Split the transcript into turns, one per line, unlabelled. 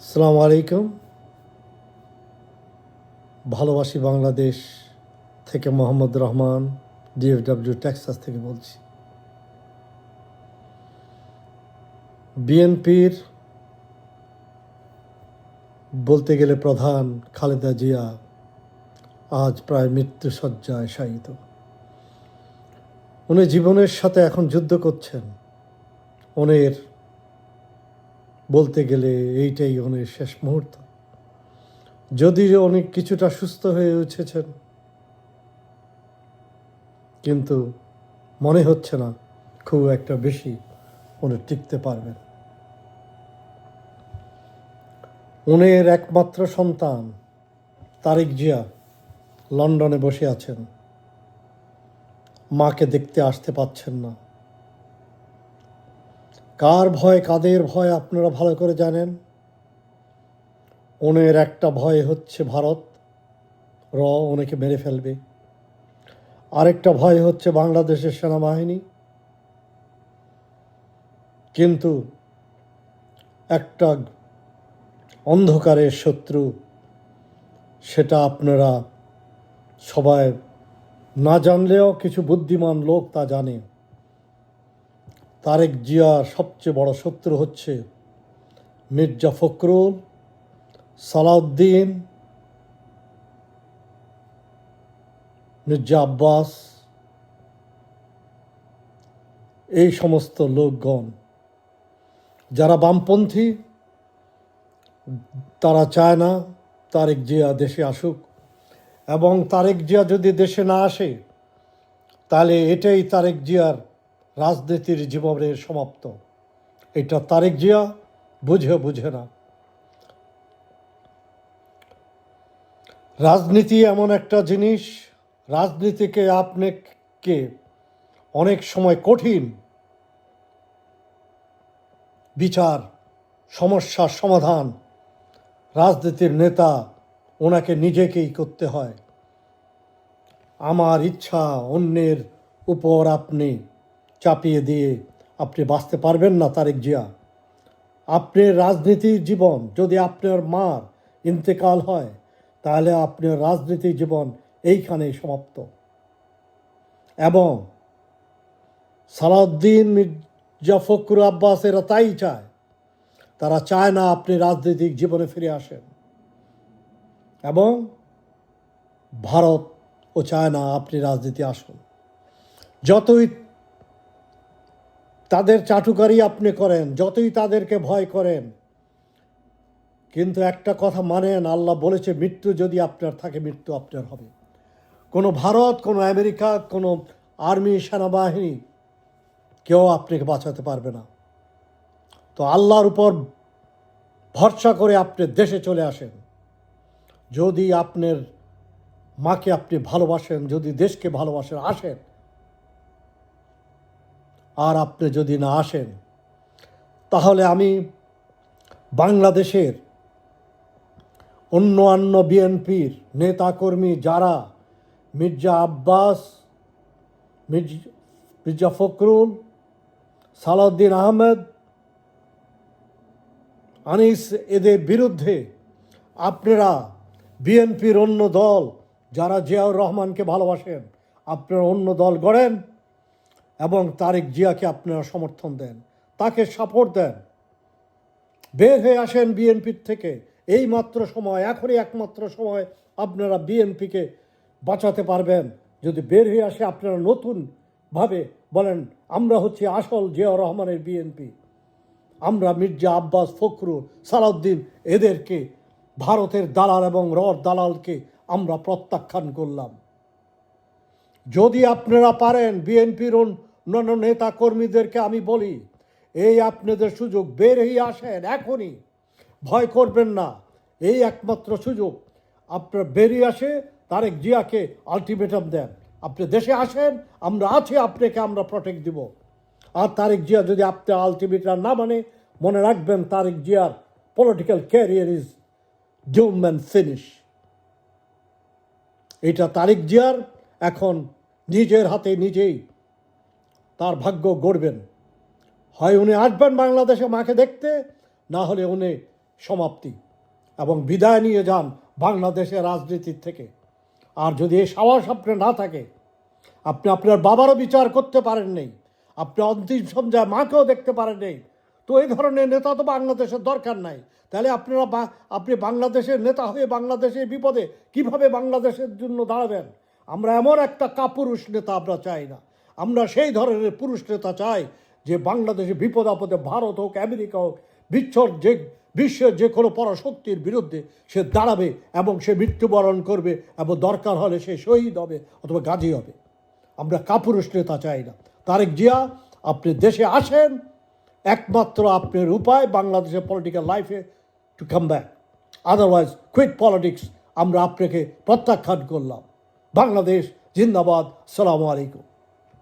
আসসালামু আলাইকুম। ভালোবাসি বাংলাদেশ থেকে মোহাম্মদ রহমান ডিএফডব্লিউ টেক্সাস থেকে বলছি। বিএনপির বলতে গেলে প্রধান খালেদা জিয়া আজ প্রায় মৃত্যুসজ্জায় শায়িত। উনি জীবনের সাথে এখন যুদ্ধ করছেন। ওনের বলতে গেলে এইটাই ওনের শেষ মুহূর্ত। যদিও অনেক কিছুটা সুস্থ হয়ে উঠেছেন, কিন্তু মনে হচ্ছে না খুব একটা বেশি উনি টিকতে পারবেন। উনের একমাত্র সন্তান তারেক জিয়া লন্ডনে বসে আছেন। মাকে দেখতে আসতে পাচ্ছেন না। কার ভয়, কাদের ভয় আপনারা ভালো করে জানেন? ওনের একটা ভয় হচ্ছে ভারত। র ওনাকে মেরে ফেলবে। আরেকটা ভয় হচ্ছে বাংলাদেশের সেনাবাহিনী। কিন্তু একটা অন্ধকারের শত্রু, সেটা আপনারা সবাই না জানলেও কিছু বুদ্ধিমান লোক তা জানে। তারেক জিয়ার সবচেয়ে বড় শত্রু হচ্ছে মির্জা ফখরুল, সালাউদ্দিন, মির্জা আব্বাস, এই সমস্ত লোকগণ। যারা বামপন্থী, তারা চায় না তারেক জিয়া দেশে আসুক। এবং তারেক জিয়া যদি দেশে না আসে, তাহলে এটাই তারেক জিয়ার রাজনীতির জীবনের সমাপ্ত। এটা তারেক জিয়া বুঝে বুঝে না। রাজনীতি এমন একটা জিনিস, রাজনীতিকে আপনাকে অনেক সময় কঠিন বিচার সমস্যার সমাধান, রাজনীতির নেতা ওনাকে নিজেকেই করতে হয়। আমার ইচ্ছা অন্যের উপর আপনি চাপিয়ে দিয়ে আপনি বাঁচতে পারবেন না, তারেক জিয়া। আপনি রাজনীতির জীবন যদি আপনার মার ইন্তেকাল হয়, তাহলে আপনার রাজনীতির জীবন এইখানেই সমাপ্ত। এবং সালাউদ্দিন মির্জা ফখরুল আব্বাস এরা তাই চায়, তারা চায় না আপনি রাজনৈতিক জীবনে ফিরে আসেন। এবং ভারত ও চায় না আপনি রাজনীতি আসুন। যতই তাদের চাটুকারি আপনি করেন, যতই তাদেরকে ভয় করেন। কিন্তু একটা কথা মানেন, আল্লাহ বলেছে, মৃত্যু যদি আপনার থাকে, মৃত্যু আপনার হবে। কোনো ভারত, কোনো আমেরিকা, কোনো আর্মি, সেনাবাহিনী কেউ আপনাকে বাঁচাতে পারবে না। তো আল্লাহর উপর ভরসা করে আপনি দেশে চলে আসেন। যদি আপনার মাকে আপনি ভালোবাসেন, যদি দেশকে ভালোবাসেন, আসেন। আর আপনি যদি না আসেন, তাহলে আমি বাংলাদেশের অন্য অন্য বিএনপির নেতাকর্মী যারা মির্জা আব্বাস, মির্জ- মির্জা ফখরুল, সালাউদ্দিন আহমেদ, আনিস, এদের বিরুদ্ধে আপনারা বিএনপির অন্য দল, যারা জিয়াউর রহমানকে ভালোবাসেন, আপনারা অন্য দল গড়েন। এবং তারেক জিয়াকে আপনারা সমর্থন দেন, তাকে সাপোর্ট দেন। বের হয়ে আসেন বিএনপির থেকে। এই মাত্র সময়, এখনই একমাত্র সময় আপনারা বিএনপিকে বাঁচাতে পারবেন। যদি বের হয়ে আসে আপনারা নতুনভাবে বলেন, আমরা হচ্ছে আসল জিয়াউর রহমানের বিএনপি আমরা মির্জা আব্বাস ফখরু সালাউদ্দিন এদেরকে, ভারতের দালাল এবং রড দালালকে আমরা প্রত্যাখ্যান করলাম। যদি আপনারা পারেন বিএনপির অন্যান্য নেতা কর্মীদেরকে আমি বলি, এই আপনাদের সুযোগ বের হয়ে আসেন এখনই। ভয় করবেন না, এই একমাত্র সুযোগ। আপনার বেরিয়ে আসে, তারেক জিয়াকে আলটিমেটাম দেন। আপনি দেশে আসেন, আমরা আছি, আপনাকে আমরা প্রটেক্ট দিব। আর তারেক জিয়া যদি আপনার আলটিমেটাম না মানে মনে রাখবেন তারেক জিয়ার political career is doom and finish এটা তারেক জিয়ার এখন নিজের হাতে নিজেই তার ভাগ্য গড়বেন। হয় উনি আসবেন বাংলাদেশে মাকে দেখতে, না হলে উনি সমাপ্তি। এবং বিদায় নিয়ে যান বাংলাদেশের রাজনীতির থেকে। আর যদি এই সাহস আপনার না থাকে, আপনি আপনার বাবারও বিচার করতে পারেন নেই, আপনি অন্তিম সন্ধ্যায় মাকেও দেখতে পারেন নেই, তো এই ধরনের নেতা তো বাংলাদেশের দরকার নাই। তাহলে আপনারা আপনি বাংলাদেশের নেতা হয়ে বাংলাদেশের বিপদে কীভাবে বাংলাদেশের জন্য দাঁড়াবেন? আমরা এমন একটা কাপুরুষ নেতা আমরা চাই না। আমরা সেই ধরনের পুরুষ নেতা চাই যে বাংলাদেশে বিপদ আপদে ভারত হোক, আমেরিকা হোক, বিশ্বর যে, বিশ্বের যে কোনো পরাশক্তির বিরুদ্ধে সে দাঁড়াবে এবং সে মৃত্যুবরণ করবে এবং দরকার হলে সে শহীদ হবে অথবা গাজী হবে। আমরা কাপুরুষ নেতা চাই না। তারেক জিয়া, আপনি দেশে আসেন, একমাত্র আপনার উপায় বাংলাদেশের পলিটিক্যাল লাইফে to come back otherwise quit politics আমরা আপনাকে প্রত্যাখ্যান করলাম। বাংলাদেশ জিন্দাবাদ। সালামু আলাইকুম।